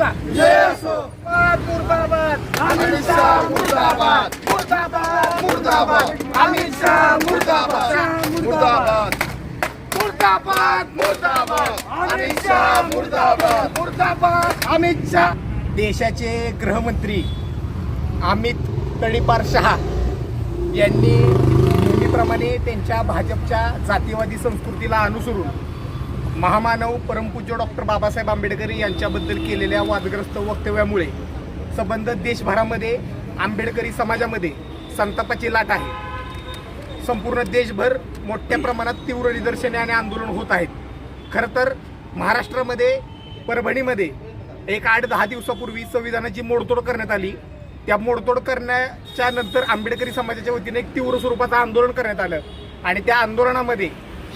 आमचा कोल्हापूर अमित शाह मुर्दाबाद. मुर्दाबाद. मुर्दाबाद. मुर्दाबाद. मुर्दाबाद. मुर्दाबाद. मुर्दाबाद. अमित देशाचे गृहमंत्री अमित तळीपार शहा यांनी नेहमीप्रमाणे त्यांच्या भाजपच्या जातीवादी संस्कृतीला अनुसरून महामानव परमपूज्य डॉक्टर बाबासाहेब आंबेडकर यांच्याबद्दल केलेल्या वादग्रस्त वक्तव्यामुळे संबंध देशभरामध्ये आंबेडकरी समाजामध्ये संतापाची लाट आहे. संपूर्ण देशभर मोठ्या प्रमाणात तीव्र निदर्शने आणि आंदोलन होत आहेत. खरं तर महाराष्ट्रामध्ये परभणीमध्ये एक आठ दहा दिवसापूर्वी संविधानाची मोडतोड करण्यात आली. त्या मोडतोड करण्याच्या नंतर आंबेडकरी समाजाच्या वतीने एक तीव्र स्वरूपाचं आंदोलन करण्यात आलं. आणि त्या आंदोलनामध्ये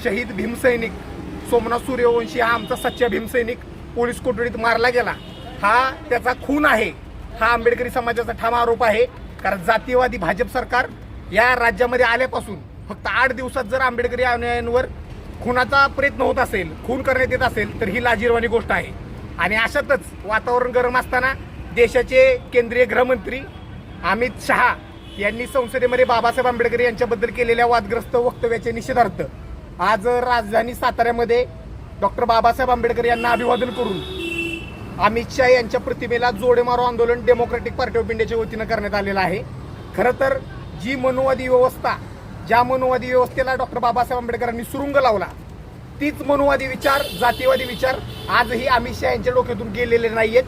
शहीद भीमसैनिक सोमनाथ सूर्यवंशी हा आमचा सच्चा भीमसैनिक पोलीस कोठडीत मारला गेला. हा त्याचा खून आहे. हा आंबेडकरी समाजाचा ठाम आरोप आहे. कारण जातीयवादी भाजप सरकार या राज्यामध्ये आल्यापासून फक्त आठ दिवसात जर आंबेडकरी अनुयायांवर खुनाचा प्रयत्न होत असेल खून करण्यात येत असेल तर ही लाजीरवाणी गोष्ट आहे. आणि अशातच वातावरण गरम असताना देशाचे केंद्रीय गृहमंत्री अमित शहा यांनी संसदेमध्ये बाबासाहेब आंबेडकर यांच्याबद्दल केलेल्या वादग्रस्त वक्तव्याच्या निषेधार्थ आज राजधानी साताऱ्यामध्ये डॉक्टर बाबासाहेब आंबेडकर यांना अभिवादन करून अमित शहा यांच्या प्रतिमेला जोडे मारो आंदोलन डेमोक्रेटिक पार्टी ऑफ इंडियाच्या वतीनं करण्यात आलेलं आहे. खरं तर जी मनुवादी व्यवस्था ज्या मनुवादी व्यवस्थेला डॉक्टर बाबासाहेब आंबेडकरांनी सुरुंग लावला तीच मनुवादी विचार जातीवादी विचार आजही अमित शहा यांच्या डोक्यातून गेलेले नाहीयेत.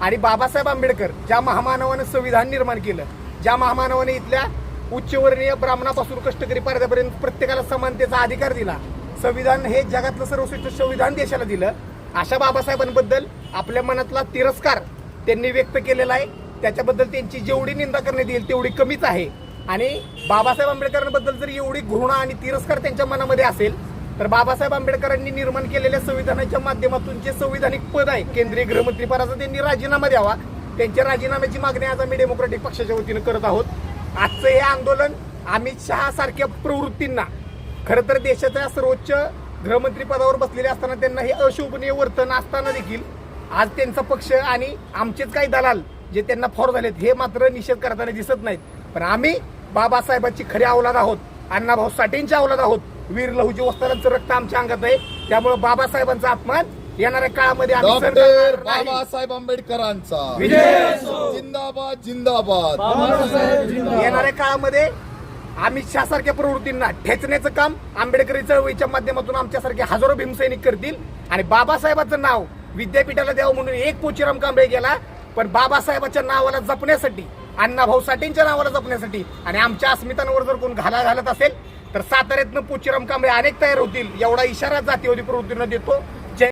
आणि बाबासाहेब आंबेडकर ज्या महामानवानं संविधान निर्माण केलं ज्या महामानवाने इथल्या उच्चवर्णीय ब्राह्मणापासून कष्टकरी पारद्यापर्यंत प्रत्येकाला समानतेचा अधिकार दिला. संविधान हे जगातलं सर्वश्रेष्ठ संविधान देशाला दिलं. अशा बाबासाहेबांबद्दल आपल्या मनातला तिरस्कार त्यांनी व्यक्त केलेला आहे. त्याच्याबद्दल त्यांची जेवढी निंदा करण्यात येईल तेवढी कमीच आहे. आणि बाबासाहेब आंबेडकरांबद्दल जर एवढी घृणा आणि तिरस्कार त्यांच्या मनामध्ये असेल तर बाबासाहेब आंबेडकरांनी निर्माण केलेल्या संविधानाच्या माध्यमातून जे संविधानिक पद आहे केंद्रीय गृहमंत्रीपदाचा त्यांनी राजीनामा द्यावा. त्यांच्या राजीनाम्याची मागणी आज आम्ही डेमोक्रॅटिक पक्षाच्या वतीनं करत आहोत. आजचं हे आंदोलन अमित शहा सारख्या प्रवृत्तींना खरं तर देशाच्या सर्वोच्च गृहमंत्री पदावर बसलेले असताना त्यांना हे अशोभनीय वर्तन असताना देखील आज त्यांचा पक्ष आणि आमचेच काही दलाल जे त्यांना फॉर झालेत हे मात्र निषेध करताना दिसत नाहीत. पण आम्ही बाबासाहेबांची खरी अवलाद आहोत अण्णाभाऊ साठेंची अवलाद आहोत. वीर लहुजी वस्तारांचं रक्त आमच्या अंगात आहे. त्यामुळे बाबासाहेबांचा अपमान येणाऱ्या काळामध्ये. बाबासाहेब आंबेडकरांचा. जिंदाबाद. येणाऱ्या काळामध्ये अमित शहा सारख्या प्रवृत्तींना ठेचण्याचं काम आंबेडकरी चळवळीच्या माध्यमातून आमच्यासारखे हजारो भीमसैनिक करतील. आणि बाबासाहेबांचं नाव विद्यापीठाला द्यावं म्हणून एक पोचीराम कांबळे गेला. पण बाबासाहेबाच्या नावाला जपण्यासाठी अण्णाभाऊ साठेंच्या नावाला जपण्यासाठी आणि आमच्या अस्मितांवर जर कोण घाला घालत असेल तर साताऱ्यातनं पोचीराम कांबळे अनेक तयार होतील एवढा इशारा जातीवादी प्रवृत्तींना देतो.